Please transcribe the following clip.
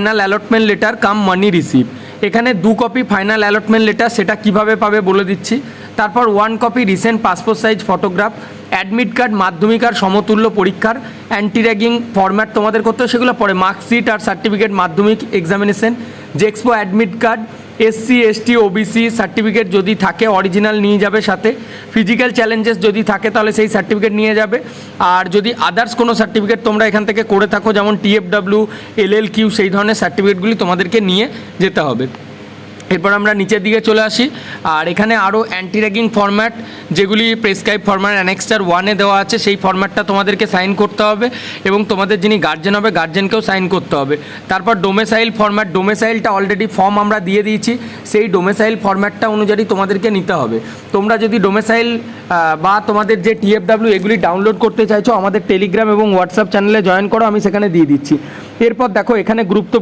Final allotment letter cum money receive এখানে দু copy final allotment letter সেটা কীভাবে পাবে বলে দিচ্ছি। তারপর one copy recent passport size photograph admit card Madhyamik আর সমতুল্য পরীক্ষার অ্যান্টি র্যাগিং ফর্ম্যাট তোমাদের করতে সেগুলো পরে মার্কশিট আর certificate Madhyamik examination JEXPO admit card SC ST OBC certificate যদি থাকে অরিজিনাল নিয়ে যাবে সাথে। ফিজিক্যাল চ্যালেঞ্জেস যদি থাকে, তাহলে সেই সার্টিফিকেট নিয়ে যাবে। আর যদি আদার্স কোনো সার্টিফিকেট তোমরা এখান থেকে করে থাকো, যেমন টিএফডাব্লিউ এল কিউ সেই ধরনের সার্টিফিকেটগুলি তোমাদেরকে নিয়ে যেতে হবে। এরপর আমরা নিচের দিকে চলে আসি। আর এখানে আরও অ্যান্টি র্যাগিং ফরম্যাট যেগুলি প্রেসক্রাইব ফরম্যাট অ্যানেক্সটার ওয়ানে দেওয়া আছে, সেই ফরম্যাটটা তোমাদেরকে সাইন করতে হবে এবং তোমাদের যিনি গার্জেন হবে গার্জেনকেও সাইন করতে হবে। তারপর ডোমেসাইল ফরম্যাট ডোমেসাইলটা অলরেডি ফর্ম আমরা দিয়ে দিয়েছি, সেই ডোমেসাইল ফরম্যাটটা অনুযায়ী তোমাদেরকে নিতে হবে। তোমরা যদি ডোমেসাইল বা তোমাদের যে টিএফডাব্লিউ এগুলি ডাউনলোড করতে চাইছো, আমাদের টেলিগ্রাম এবং হোয়াটসঅ্যাপ চ্যানেলে জয়েন করো, আমি সেখানে দিয়ে দিচ্ছি। এরপর দেখো, এখানে গুরুত্বপূর্ণ